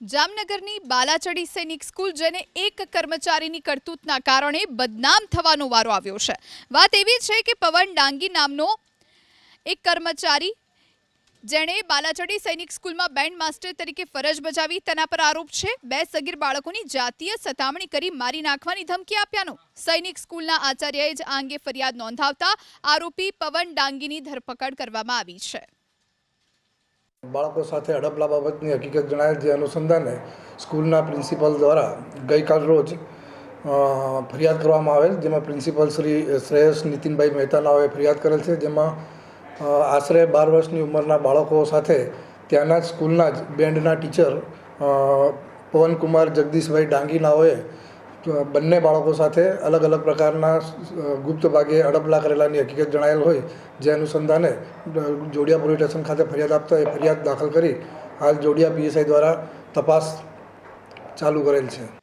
જામનગરની બાલાચડી સૈનિક સ્કૂલ જેને એક કર્મચારીની કરતૂતના કારણે બદનામ થવાનો વારો આવ્યો છે. વાત એવી છે કે પવન ડાંગી નામનો એક કર્મચારી જેણે બાલાચડી સૈનિક સ્કૂલમાં બેન્ડ માસ્ટર તરીકે ફરજ બજાવી તેના પર આરોપ છે. બે સગીર બાળકોની જાતીય સતામણી કરી મારી નાખવાની ધમકી આપ્યાનો. સૈનિક સ્કૂલના આચાર્યએ જ આ અંગે ફરિયાદ નોંધાવતા આરોપી પવન ડાંગીની ધરપકડ કરવામાં આવી છે. બાળકો સાથે હડપલા બાબતની હકીકત જણાયેલ જે અનુસંધાને સ્કૂલના પ્રિન્સિપલ દ્વારા ગઈકાલ રોજ ફરિયાદ કરવામાં આવેલ જેમાં પ્રિન્સિપલ શ્રી શ્રેયસ નીતિનભાઈ મહેતાનાઓએ ફરિયાદ કરેલ છે. જેમાં આશરે બાર વર્ષની ઉંમરના બાળકો સાથે ત્યાંના જ સ્કૂલના જ બેન્ડના ટીચર પવનકુમાર જગદીશભાઈ ડાંગી નાઓએ અ, બંને બાળકો સાથે અલગ અલગ પ્રકારના ગુપ્ત ભાગે અડપલા કરેલાની હકીકત જણાયેલ હોય, જે અનુસંધાને જોડિયા પોલીસ સ્ટેશન ખાતે ફરિયાદ આપતા એ ફરિયાદ દાખલ કરી હાલ જોડિયા પીએસઆઈ દ્વારા તપાસ ચાલુ કરેલ છે.